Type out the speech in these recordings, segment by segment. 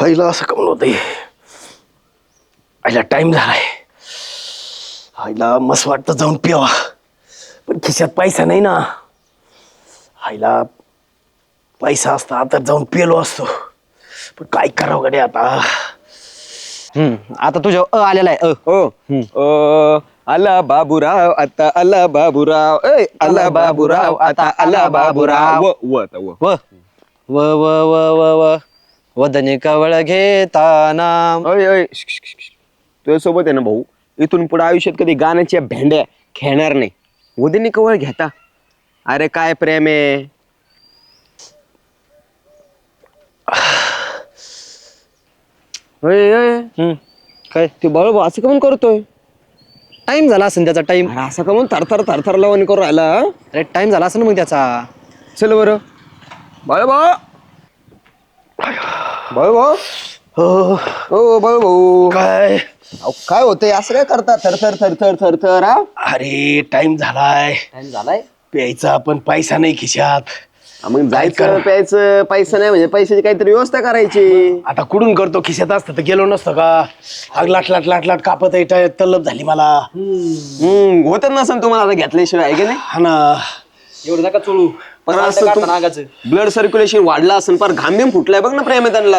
आईला असं कमल होत आईला टाइम झालाय. आईला मस्त वाटतं जाऊन पिवा पण खिशात पैसा नाही ना. आईला पैसा असता तर जाऊन पिलो असतो. पण काय करावं गडे आता? हम्म आता तुझ्या अ आलेला आहे अ. हो अ, आला बाबूराव आता आला बाबूराव. ए आला बाबूराव आता आला बाबूराव. व व आता व व. व व व व व. वदनी कवळ घेताना अय अय तुझ्यासोबत आहे ना भाऊ इथून पुढे आयुष्यात कधी गाण्याच्या भेंड्या खेळणार नाही. उद्याने कवळ घेता. अरे काय प्रेम आहे? अय, अय, हम्म. काय? ते बाळू भाऊ असं कमून करतोय? टाइम झाला असेल त्याचा टाइम अरे असं कमून थरथर थरथर लावून करू राहिला हा? अरे टाइम झाला असेल मग त्याचा. चल बरं. बाळू भाऊ बाळू भाऊ. हो. हो बाळू भाऊ काय? अहो, काय होतंय? असं काय करता? थरथर थरथर थरथर हा? अरे टाइम झालाय. टाइम झालाय? प्यायचा पण पैसा नाही खिशात. हा, मग जायचं? प्यायचं पैसा नाही म्हणजे पैशाची काहीतरी व्यवस्था करायची. आता कुठून करतो? खिशात असतं तर गेलो नसतो का? आग लाट लाट लाट लाट कापत आहे तल्लप झाली मला. हम्म होतच नसेल तुम्हाला आता घेतल्याशिवाय आहे की नाही? हा ना. एवढं नका चोळू. पण असं ब्लड सर्क्युलेशन वाढलं असेल पर घाम फुटलाय बघ ना प्रेम आहे त्यांना.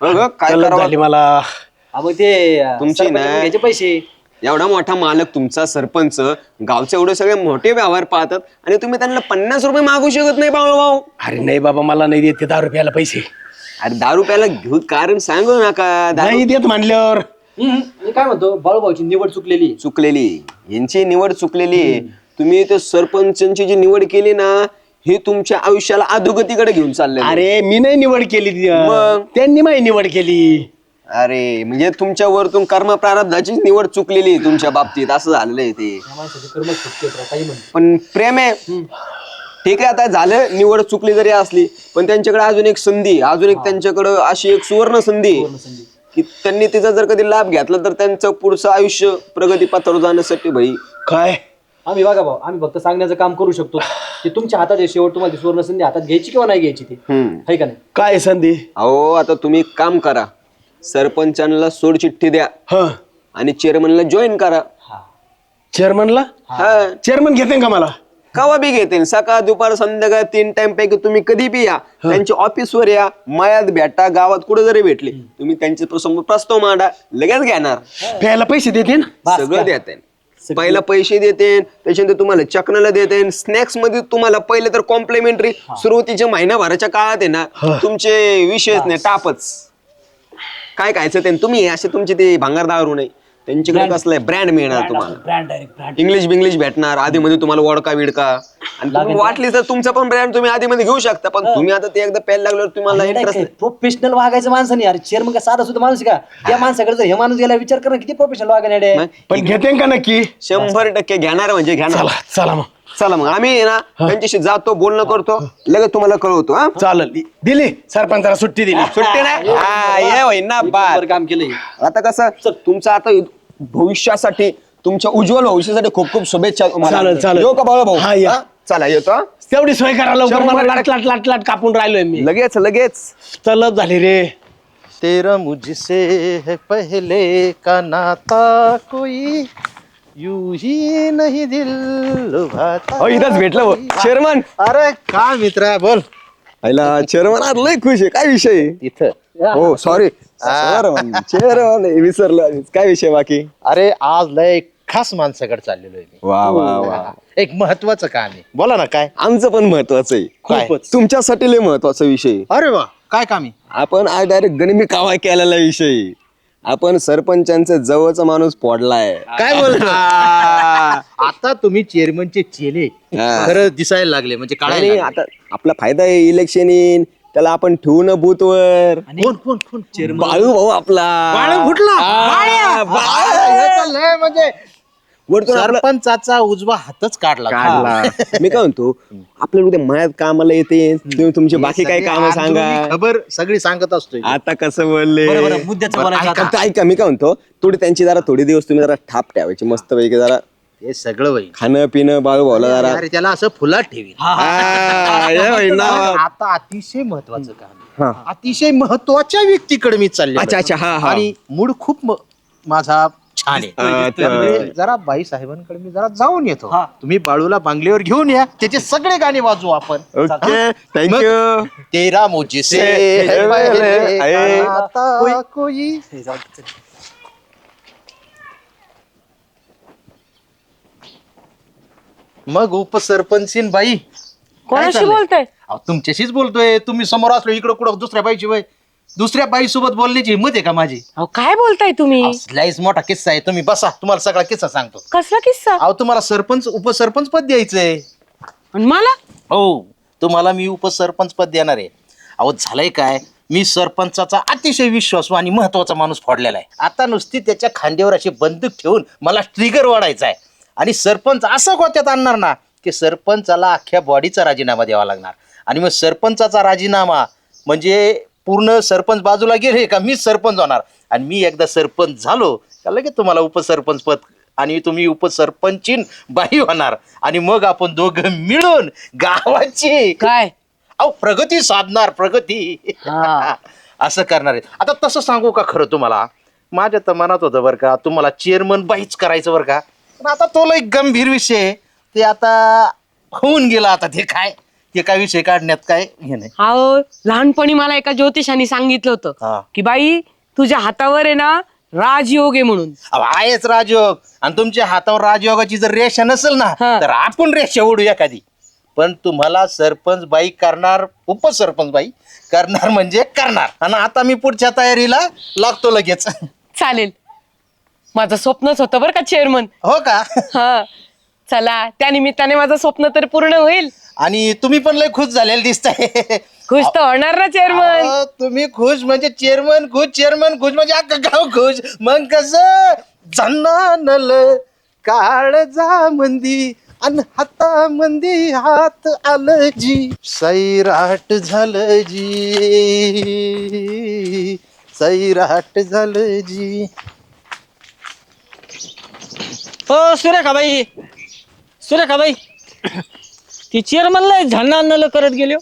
अगं, काय करावं झाली मला. ते तुमची ना- सरपंचाकडे घ्यायचे पैसे. एवढा मोठा मालक तुमचा सरपंच गावचे एवढे सगळे मोठे व्यवहार पाहतात आणि तुम्ही त्यांना पन्नास रुपये मागू शकत नाही बाळू भाऊ अरे नाही बाबा मला नाही देत ते दहा रुपयाला पैसे. अरे दारू प्यायला घेऊ कारण सांगू नका. दारू नाही देत म्हणल्यावर. मी काय म्हणतो बाळूभाऊची निवड चुकलेली. चुकलेली. यांची निवड चुकलेली आहे. तुम्ही ते सरपंचांची जी निवड केली ना हे तुमच्या आयुष्याला अधोगतीकडे घेऊन चालले अरे मी नाही निवड केली. ती. मग? त्यांनी माझी निवड केली. अरे म्हणजे तुमच्या वरतून कर्म प्रारब्धाची निवड चुकलेली आहे तुमच्या बाबतीत. असं झालेलं आहे ते. पण प्रेम आहे. ठीक आहे आता झालं निवड चुकली जरी असली पण त्यांच्याकडे अजून एक संधी आहे. अजून एक त्यांच्याकडे अशी एक सुवर्ण संधी आहे. की त्यांनी तिचा जर कधी लाभ घेतला तर त्यांचं पुढचं आयुष्य प्रगतीपथावर जाण्यासाठी भाई. काय? आम्ही बघा भाऊ आम्ही फक्त सांगण्याचं काम करू शकतो. ते तुमच्या हातात आहे शेवट तुम्हाला ती सुवर्ण संधी हातात घ्यायची किंवा नाही घ्यायची ती? हम्म. आहे का नाही? काय संधी? अहो आता तुम्ही एक काम करा. सरपंचांना सोड चिठ्ठी द्या. ह. आणि चेअरमनला जॉईन करा. चेअरमनला हा. चेअरमन घेते का मला? कवा बी घेते. सकाळ दुपार संध्याकाळ तीन टाइम पैकी तुम्ही कधी बी या. त्यांच्या ऑफिसवर या. मयात भेटा गावात कुठे जरी भेटले तुम्ही त्यांच्यासमोर प्रस्ताव मांडा. लगेच घेणार. प्यायला पैसे देते ना सगळं देते. पहिला पैसे देते त्याच्यानंतर तुम्हाला चकनाला देते स्नॅक्समध्ये तुम्हाला पहिले तर कॉम्प्लिमेंटरी सुरुवातीच्या महिनाभराच्या काळात आहे ना तुमचे विषयच नाही टापच काय खायचं ते तुम्ही असे तुमचे ते भांगार दारू नाही. त्यांच्याकडे कसलं ब्रँड मिळणार तुम्हाला. ब्रँड डायरेक्ट ब्रँड इंग्लिश बिंग्लिश भेटणार आधी मध्ये तुम्हाला वडका विडका. आणि तुम्ही वाटली तर तुमचा पण ब्रँड तुम्ही आधी मध्ये घेऊ शकता पण तुम्ही आता ते एकदा प्यायला लागल्यावर तुम्हाला इंटरेस्ट प्रोफेशनल वागायचं माणसं नाही अरे चेअरमन का साधा सुद्धा माणूस आहे का? त्या माणसाकडे जर हे माणूस गेला विचार कर ना किती प्रोफेशनल वागायला पण घेते का नक्की? शंभर टक्के घेणार म्हणजे घेणार. चला चला मग. चला मग आम्ही ना त्यांच्याशी जातो बोलणं करतो लगेच तुम्हाला कळवतो हा? चालल. दिली सरपंचाला सुट्टी दिली. सुट्टी नाही? हा, ये ना बार काम केलंय. आता कसं तुमचं आता भविष्यासाठी तुमच्या उज्ज्वल भविष्यासाठी खूप खूप शुभेच्छा तुम्हाला. चालेल, चालेल. येऊ का बाळा भाऊ? हा, या. हा? चला येतो हा? तेवढी सोय करा लवकर. शंभर मला टक्के. लाट लाट लाट लाट कापून राहिलोय मी. लगेच लगेच. तलब झाली रे. तेरा मुझसे है पहले का नाता कोई? ही नहीं दिल हो इथंच भेटलं भाऊ. चेअरमन. अरे काय मित्रा बोल. आईला चेअरमन आज लय खुश आहे. काय विषय? आहे? इथं. हो सॉरी चेअरमन चेअरमन विसरलं काय विषय बाकी? अरे आज लय खास माणसाकडे चाललेलो आहे मी. वा वा वा. एक महत्वाचं काम आहे. बोला ना काय? आमचं पण महत्वाचं आहे. काय? तुमच्यासाठी लय महत्त्वाचा विषय आहे. अरे वा काय काम आहे? आपण आज डायरेक्ट गणिमी कावा केलेला विषय आहे. आपण सरपंचांचा जवळचा माणूस पडलाय काय बोलतो आता तुम्ही चेअरमनचे चेले हा. खरं दिसायला लागले म्हणजे काढायला नाही, लागले. आता आपला फायदा आहे इलेक्शन येईन त्याला आपण ठेवू ना बूथवर कोण कोण कोण बाळू भाऊ आपला बाळू फुटला? बाळू. हे तर लय म्हणजे वरतून आपलं- सरपंचाचा उजवा हातच काढला. काढला. मी काय म्हणतो आपल्याला उद्या मळ्यात कामाला येते. तुम्ही तुमची बाकी काही काम सांगा. खबर सगळी सांगत असतोय. आता कसं बोलले? बरं, बरं, मुद्द्याचं बरं, बोलायचं ऐका आता. ऐका मी काय म्हणतो थोडी त्यांची जरा थोडी दिवस तुम्ही जरा ठाप ठेवायची मस्त पैकी जरा हे सगळं होईल. खाणं पिणं बाळू भाऊला जरा अरे त्याला असं फुलात ठेवी हा, हे ना. आता अतिशय महत्वाचं काम आहे. अतिशय महत्त्वाच्या व्यक्तीकडे मी चालले अच्छा, अच्छा, हा, हा. आणि मूड खूप म- माझा छान आहे. त्यामुळे जरा बाई साहेबांकडे मी जरा जाऊन येतो. तुम्ही बाळूला बांगलीवर घेऊन या. त्याचे सगळे गाणे वाजवू आपण. ओके थँक्यू तेरा मुझसे से है पहले है. कोई मग उपसरपंचीन बाई कोणाशी? बोलताय? अहो, तुमच्याशीच बोलतोय. तुम्ही समोर असलो इकडं कुठं दुसऱ्या बाईची वय. दुसऱ्या बाई सोबत बोलण्याची हिंमत आहे का माझी? अहो काय बोलताय तुम्ही? लईच मोठा किस्सा आहे. तुम्ही बसा. तुम्हाला सगळा किस्सा सांगतो. कसला किस्सा? अहो तुम्हाला सरपंच उपसरपंच पद द्यायचंय. आणि मला? हो तुम्हाला मी उपसरपंच पद देणार आहे. अहो झालंय काय? मी सरपंचाचा अतिशय विश्वासू आणि महत्त्वाचा माणूस फोडलेला आहे. आता नुसती त्याच्या खांद्यावर अशी बंदूक ठेवून मला ट्रिगर वाढायचा आहे. आणि सरपंच असं गोत्यात आणणार ना की सरपंचाला अख्ख्या बॉडीचा राजीनामा द्यावा लागणार. आणि मग सरपंचाचा राजीनामा म्हणजे पूर्ण सरपंच बाजूला गेले का मीच सरपंच होणार? आणि मी एकदा सरपंच झालो का लगेच तुम्हाला उपसरपंच पद आणि तुम्ही उपसरपंचीन बाई होणार. आणि मग आपण दोघं मिळून गावाची काय? अहो प्रगती साधणार प्रगती. हा. असं करणार आहे. आता तसं सांगू का खरं तुम्हाला? माझ्या तर मनात होतं बरं का तुम्हाला चेअरमन बाईच करायचं बरं का. पण आता तो लई गंभीर विषय आहे. ते आता होऊन गेला आता ते काय? ते काय विषय काढण्यात काय हे नाही? अहो लहानपणी मला एका ज्योतिषाने सांगितलं हा. होतं की बाई तुझ्या हातावर आहे ना राजयोग आहे म्हणून. अहो, आहेच राजयोग. आणि तुमच्या हातावर राजयोगाची जर रेषा नसेल ना हा. तर आपण रेषा ओढू एखादी. पण तुम्हाला सरपंच बाई करणार उपसरपंच बाई करणार म्हणजे करणार. आणि आता मी पुढच्या तयारीला लागतो लगेच. चालेल. माझं स्वप्नच होतं बरं का चेअरमन हो का? हा. चला त्या निमित्ताने माझं स्वप्न तर पूर्ण होईल. आणि तुम्ही पण लय खुश झालेले दिसताय. खुश तर होणार ना चेअरमन अहो, तुम्ही खुश म्हणजे चेअरमन खुश चेअरमन खुश म्हणजे अख्खं गाव खुश. मग कस? जन्नानल काळजा मंदी अन हाता मंदी हात आलं जी सैराट झालं जी सैराट झालं जी हो सुरेखाबाई. सुरेखाबाई. ती चेअरमनला झाडणं आणलं करत गेलो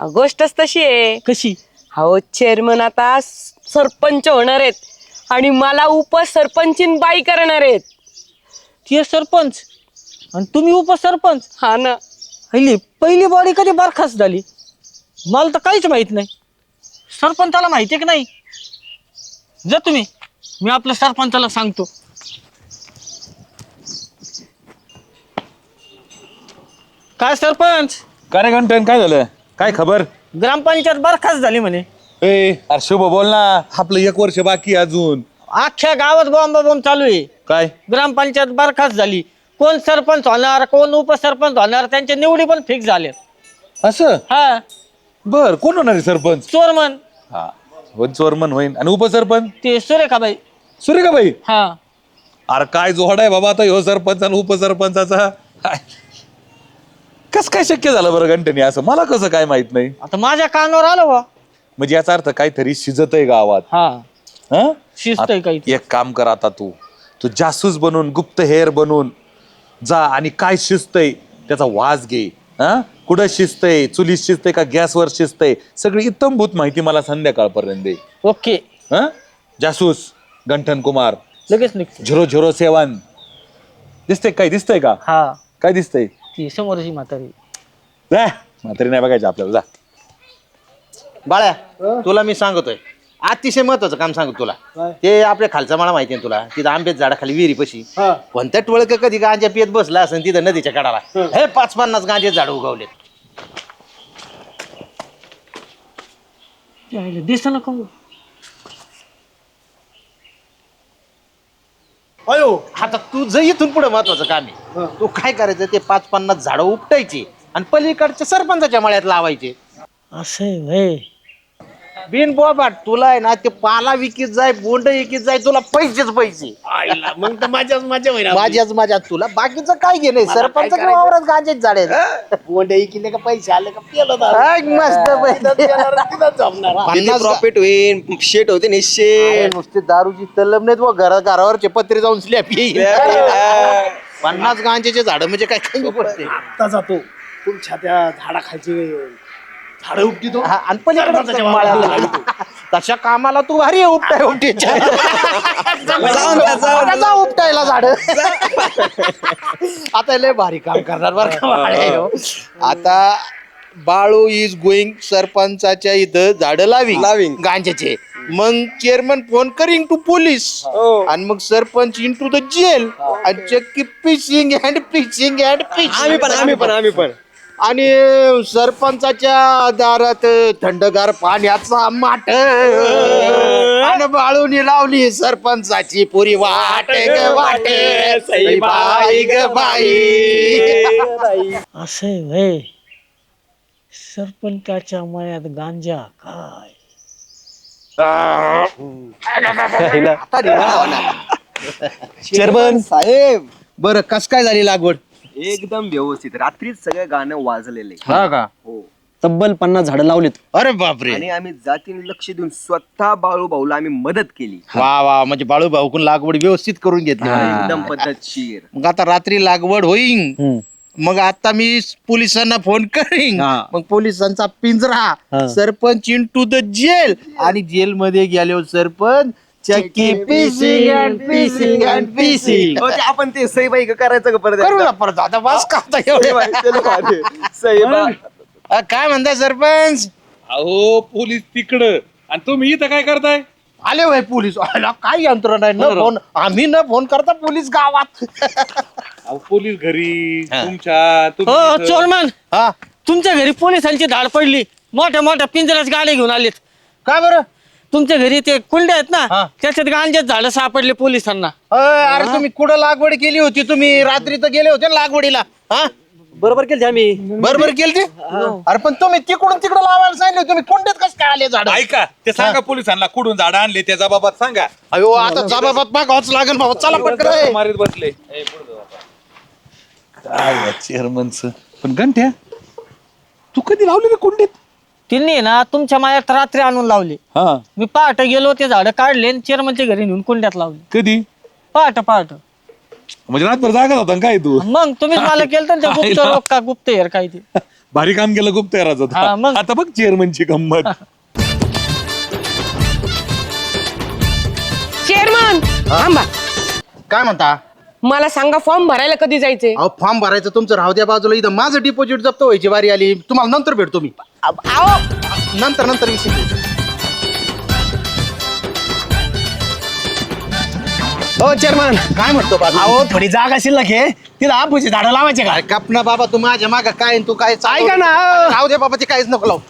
अहो, गोष्टच तशी आहे. कशी? अहो चेअरमन आता सरपंच होणार आहेत आणि मला उपसरपंचीन बाई करणार आहेत. ती सरपंच. आणि तुम्ही उपसरपंच? हा ना. पहिली पहिली बॉडी कधी बरखास्त झाली? मला तर काहीच माहीत नाही. सरपंचाला माहिती आहे की नाही? जा तुम्ही. मी आपल्या सरपंचाला सांगतो. काय सरपंच? काय रे घंटन काय झालं? काय खबर? ग्रामपंचायत बरखास्त झाली म्हणे. ए अरे शुभ बोल ना. आपलं एक वर्ष बाकी आहे अजून. अख्ख्या गावात बॉम्ब बॉम्ब चालू आहे. काय? ग्रामपंचायत बरखास्त झाली. कोण सरपंच होणार कोण उपसरपंच होणार त्यांच्या निवडी पण फिक्स झाले असं? हा. बर कोण होणार आहे सरपंच? चोरमन. हा. चोरमन होईन. आणि उपसरपंच? ते सुरेखाबाई. सुरेखाबाई? हा. अरे काय जोडा आहे बाबा आता ह्यो सरपंच आणि उपसरपंचाचा. काय कस काय शक्य झालं बरं घंटनी असं? मला कसं काय माहीत नाही. आता माझ्या कानावर आलं बा. म्हणजे याचा अर्थ काहीतरी शिजत आहे गावात. हा. हं? काही एक काम कर आता तू. तू जासूस बनून गुप्त हेर बनून जा आणि काय आहे त्याचा वास घे. हा? कुठं आहे चुलीत आहे का गॅसवर आहे सगळी इत्तमभूत माहिती मला संध्याकाळपर्यंत दे. ओके. हा? जासूस गंठन कुमार लगेच निघतो. Zero zero seven. दिसतंय काय दिसतंय का? हा. काय दिसतंय? ती समोरची म्हातारी. जा. म्हातारी नाही बघायचं आपल्याला जा. बाळ्या तुला मी सांगतोय. अतिशय महत्वाचं काम सांगतो तुला. ते आपल्या खालचा मला माहिती आहे तुला? तिथं आंब्यात झाडाखाली विहिरी पशी कोणत्या टोळक कधी गांजा पियत बसला असेल तिथं नदीच्या कडाला हे. पाच पन्नास गांजे झाड उगवले दिस ना का अयो. आता तुझं इथून पुढे महत्वाचं काम आहे. तू काय करायचं ते पाच पन्नास झाडं उपटायची आणि पलीकडच्या सरपंचाच्या मळ्यात लावायचे. असं आहे व्हय. बिन बोबाट तुला आहे ना ते पाला विकीत जाय बोंड विकीत जाय तुला पैसेच पैसे. मग तर माझ्याच माझ्या होईना माझ्याच माझ्या तुला बाकीचं काय घे नाही सरपंच वावरात गांजेच झाडे कोंडे किल्ले का पैसे आले का पेलं मस्त प्रॉफिट होईल शेट होते निश्चित नुसते दारूची तल्लम नाहीत व घरा घरावरचे पत्रे जाऊन स्लॅप येईल. पन्नास गांजेचे झाड म्हणजे काय कमी पडते आता जातो. तुमच्या त्या झाडाखालची झाडं हा, आणि पलीकडे तशा कामाला तू भारी आहे उपटाय उपटीच्या जा उपटायला झाड. आता लय भारी काम करणार बरं का हो. आता बाळू इज गोईंग सरपंचाच्या इथं झाड लावी. लावीन. गांजाचे मग chairman phone calling to police आणि मग sarpanch in to the jail आणि चक्की फिशिंग अँड फिशिंग अँड आम्ही पण आम्ही पण आम्ही पण. आणि सरपंचाच्या दारात थंडगार पाण्याचा माठ. आणि बाळूनी लावली सरपंचाची पुरी वाट. ग वाट. सई बाई ग बाई. असं आहे व्हय. सरपंचाच्या मळ्यात गांजा काय? चेअरमन. साहेब बर कस काय झाली लागवड? एकदम व्यवस्थित. रात्रीच सगळं गाणं वाजलेले. हा का? हो. तब्बल पन्नास झाडं लावलीत. अरे बापरे. आणि आम्ही जातीने लक्ष देऊन स्वतः बाळू भाऊला आम्ही मदत केली. वा वा म्हणजे बाळू भाऊकून लागवड व्यवस्थित करून घेतली. एकदम पद्धतशीर. मग आता रात्री लागवड होईन. मग आता मी पोलिसांना फोन करीन. मग पोलिसांचा पिंजरा sarpanch in to the jail आणि जेल मध्ये गेलो सरपंच चक्की पीसिंग अँड पीसिंग अँड पीसिंग हो, ते आपण ते सईबाई का करायचं का परत करू ना परत आता बस का आता एवढे सईबा अ, काय म्हणताय सरपंच? अहो पोलीस तिकडं. आणि तुम्ही इथं काय करताय? आले भाई पोलीस. आला, काय यंत्रणा आहे न फोन. आम्ही न फोन करता पोलीस गावात. अहो पोलीस घरी तुमच्या तुम्ही हो इथं. चोरमन हा. तुमच्या घरी पोलिसांची धाड पडली. मोठ्या मोठ्या पिंजऱ्याच गाड्या घेऊन आलेत. काय बरं? तुमच्या घरी ते कुंड्या आहेत हा. ना त्याच्यात गांजात झाडं सापडले पोलिसांना. अरे तुम्ही कुठं लागवड केली होती? तुम्ही रात्री तर गेले होते ना लागवडीला. हा? बरोबर केलं आम्ही. बरोबर केली ती अरे पण तुम्ही तिकडून तिकडं लावायला सांगितलं तुम्ही कोणत्यात कसं काय आले झाड? ऐका ते सांगा पोलिसांना कुठून झाड आणले त्या जबाबात सांगा. अयो आता जबाबात मागावंच लागेल भाऊ चला पटकन. रे. मारीत बसले. काय चेअरमनच पण गंठ्या तू कधी लावली रे कुंडीत? तिने ना तुमच्या मायात रात्री आणून लावली. हा. मी पहाटे गेलो ते झाडं काढले आणि चेअरमनच्या घरी नेऊन कुंड्यात लावली. कधी? पहाट पहाट. म्हणजे रातभर जागा होता ना काय तू? मग तुम्हीच मला केलं गुप्त रोग का गुप्त हेर काय ते? भारी काम केलं गुप्त याराचं हा, मग? आता बघ चेअरमनची गंमत. चेअरमन थांबा. काय म्हणता? मला सांगा फॉर्म भरायला कधी जायचे अहो फॉर्म भरायचं तुमचं राहू द्या बाजूला. इथं माझं डिपॉझिट जप्त व्हायची बारी आली. तुम्हाला नंतर भेटतो मी. नंतर नंतर विषय. हो चेअरमन काय म्हणतो बाजू अहो थोडी जागा शिल्लक आहे तिथं आपूची झाडं लावायचे का? कापना बाबा तू माझ्या माग काय आणि तू काय? ऐका ना. राहू दे बाबा ते काहीच नको लावू.